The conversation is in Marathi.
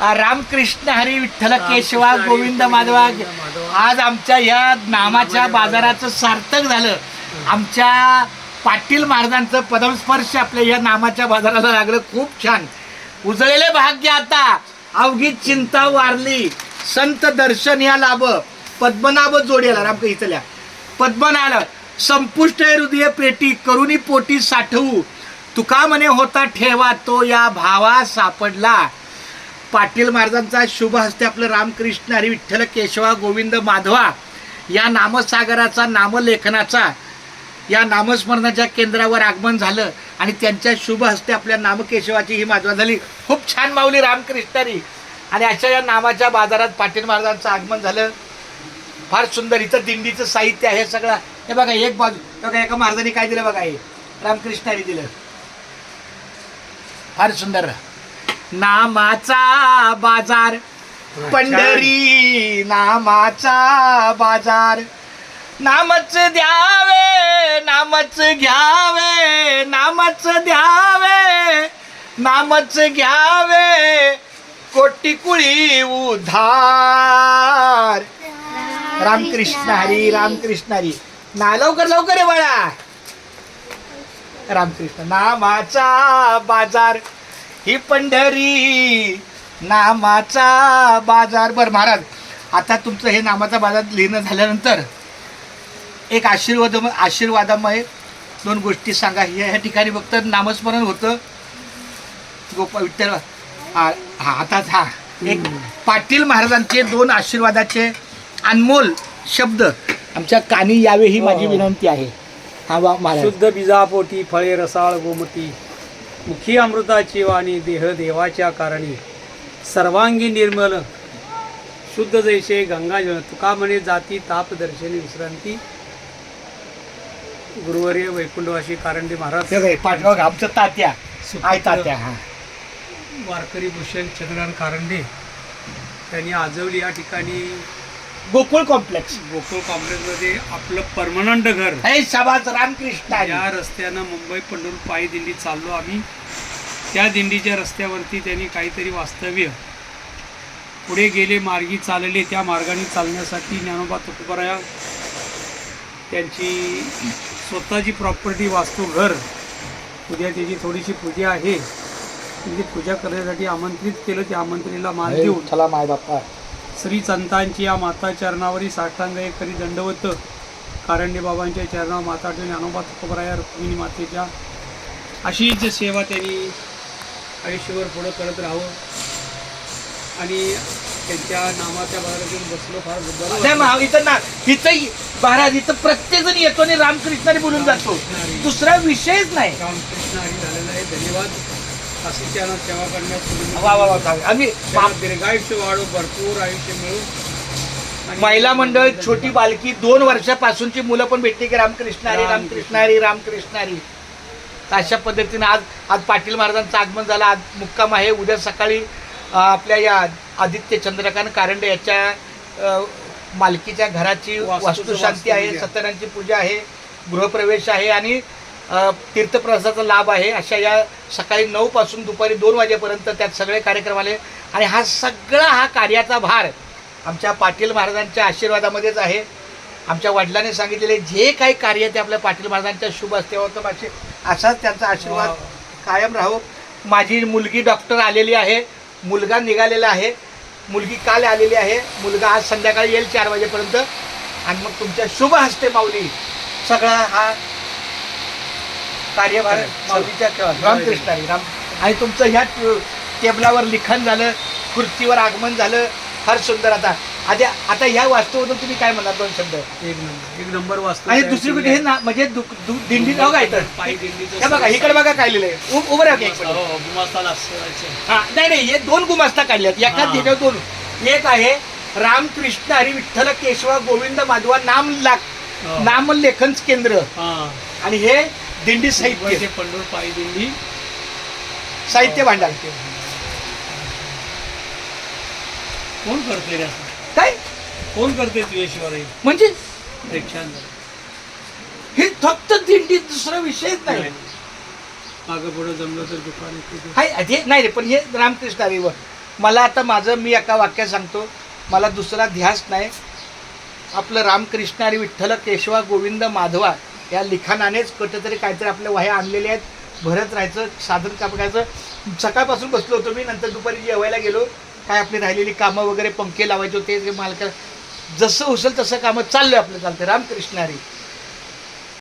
रामकृष्ण हरी विठ्ठल केशवा गोविंद माधवा. आज आमच्या या नामाच्या बाजाराचं सार्थक झालं. आमच्या पाटील महाराजांचं पदस्पर्श आपल्या या नामाच्या बाजाराला लागलं. खूप छान. उजळलेले भाग्य आता. अवघी चिंता वारली. संत दर्शन या लाभ. पद्मनाभ जोड्याला रामक इथल्या. पद्मनाभ. संपुष्ट हृदय पेटी. करुणी पोटी साठवू. तुका म्हणे होता ठेवा तो या भावा सापडला. पाटील महाराजांचा शुभ हस्ते आपलं रामकृष्ण हरी विठ्ठल केशवा गोविंद माधवा या नामसागराचा नामलेखनाचा या नामस्मरणाच्या केंद्रावर आगमन झालं आणि त्यांच्या शुभ हस्ते आपल्या नामकेशवाची ही माधवा झाली. खूप छान माऊली रामकृष्णारी आणि अशा या नामाच्या बाजारात पाटील महाराजांचं आगमन झालं. फार सुंदर इथं दिंडीचं साहित्य आहे सगळं. हे बघा एक बाजू बघा एका महाराजांनी काय दिलं बघा हे? रामकृष्णारी दिलं. फार सुंदर. नामाचा बाजार. पंढरी नामाचा बाजार. नामच द्यावे नामच घ्यावे नामच द्यावे नामच घ्यावे. कोटी कुळी उधार. रामकृष्ण हरी रामकृष्ण हरी. ना लवकर लवकर आहे बाळा. रामकृष्ण नामाचा बाजार. ही पंढरी नामाचा बाजार. बर महाराज आता तुमचं हे नामाचा बाजार लिहिणं झाल्यानंतर एक आशीर्वाद आशीर्वादामय दोन गोष्टी सांगा. या ह्या ठिकाणी फक्त नामस्मरण होतं. गोपाळ विठ्ठल हा हा, आता हा. एक पाटील महाराजांचे दोन आशीर्वादाचे अनमोल शब्द आमच्या कानी यावे ही माझी हो. विनंती आहे. हा वा महाराज. शुद्ध बीजापोटी फळे रसाळ गोमती. मुखी अमृताची वाणी देह देवाच्या कारणी. सर्वांगी निर्मल. शुद्ध जैसे गंगाजळ तुका म्हणे जाती ताप दर्शनी विश्रांती. गुरुवर्य वैकुंठवासी कारंडे महाराज. हे बघ, पाठवा आमचं तात्या. तात्या हा. वारकरी भूषण चंद्रकांत कारंडे. त्यांनी आजवली या ठिकाणी गोकुळ कॉम्प्लेक्स. गोकुळ कॉम्प्लेक्समध्ये आपलं परमनंट घर हे शाबास रामकृष्ण. या रस्त्यानं मुंबई पंढरपूर पायी दिंडी चाललो आम्ही. त्या दिंडीच्या रस्त्यावरती त्यांनी काहीतरी वास्तव्य. पुढे गेले मार्गी चालले. त्या मार्गाने चालण्यासाठी ज्ञानोबा तुकोबराया त्यांची स्वतःची प्रॉपर्टी वास्तू घर. उद्या त्याची थोडीशी पूजा आहे. ती पूजा करण्यासाठी आमंत्रित केलं. त्या आमंत्रणीला मान देऊन चला माय बाप्पा श्री संतांची या माता चरणावरी साष्टांग एक करी दंडवत? कारंडे बाबांच्या चरणावर माता ठेवून अनोबा तुकोबराया रुक्मिणी मातेच्या. अशीच सेवा त्यांनी आयुष्यभर पुढं करत राहावं. आणि त्यांच्या नामाच्या बाजारात येऊन बसलो फार. मग इथं ना इथं महाराज इथं प्रत्येक जण येतो आणि रामकृष्णाने बोलून जातो. दुसरा विषयच नाही. रामकृष्ण हरी झालेला आहे. धन्यवाद. अशी त्यांना सेवा वा वा वा चालेल. आम्ही त्यांना दीर्घायुष्य वाढो भरपूर आयुष्य मिळू. आणि महिला मंडळ छोटी बालकी दोन वर्षापासूनची मुलं पण भेटली की रामकृष्ण हरी रामकृष्ण. हरी रामकृष्ण हरी तर अशा पद्धतीने आज आज पाटील महाराजांचं आगमन झालं. आज मुक्काम आहे. उद्या सकाळी अं, आपल्या या आदित्य चंद्रकांत कारंडे याच्या अं, मालकीच्या घराची वास्तुशांती आहे वास्तुविद्या. सत्यनारायणची पूजा आहे गृहप्रवेश आहे आणि तीर्थप्रसादाचा लाभ आहे. अशा या सकाळी नऊ पासून दुपारी दोन वाजेपर्यंत त्यात सगळे कार्यक्रम आले. आणि हा सगळा हा कार्याचा भार आमच्या पाटील महाराजांच्या आशीर्वादामध्येच आहे. आमच्या वडिलांनी सांगितलेले जे काही कार्य ते आपल्या पाटील महाराजांच्या शुभ असतेवर माझे असाच त्यांचा आशीर्वाद. कायम राहो. माझी मुलगी डॉक्टर आलेली आहे. मुलगा निघालेला आहे. मुलगी काल आलेली आहे. मुलगा आज संध्याकाळी येईल चार वाजेपर्यंत. आणि मग तुमच्या शुभ हस्ते माऊली सगळा हा कार्यभार. माऊलीच्या राम आणि तुमचं ह्या टेबलावर लिखाण झालं खुर्चीवर आगमन झालं फार सुंदर आता आधी आता ह्या वास्तूमधून तुम्ही काय म्हणणार दोन शब्द एक नंबर एक नंबर वास्तू आणि दुसरी कुठे हे. ना म्हणजे दु- दु- दिंडी जाऊ का इथं पायी दिंडीचं हे बघा इकडे बघा काय लिहिलंय उ- उभं राहा की एक मिनिट. हो, गुमास्ताला असं- हा नाही नाही हे दोन गुमास्ता काढल्यात एका हा. दोन एक आहे रामकृष्ण हरी विठ्ठल केशवा गोविंद माधवा नाम लाख हो. नामलेखन केंद्र हा. आणि हे दिंडी साहित्य. पंढर पायी दिंडी. साहित्य भांडार. कोण करते काय? कोण करते तुझ्याशिवाय म्हणजे? हे फक्त दिंडी दुसरा विषयच नाही. मागं पुढं जमलं तर दुकान हे नाही रे पण हे रामकृष्ण हरीवर. मला आता माझं मी एका वाक्यात सांगतो. मला दुसरा ध्यास नाही. आपलं रामकृष्ण आणि विठ्ठल केशवा गोविंद माधवा या लिखाणानेच कुठेतरी काहीतरी आपल्या वह्या आणलेल्या आहेत. भरत राहायचं साधन काम करायचं सकाळपासून बसलो होतो मी नंतर दुपारी जेवायला गेलो. काय आपली राहिलेली कामं वगैरे पंखे लावायचे होते ते मालका जसं उचल तसं कामं चाललं आपलं चालतं रामकृष्णारी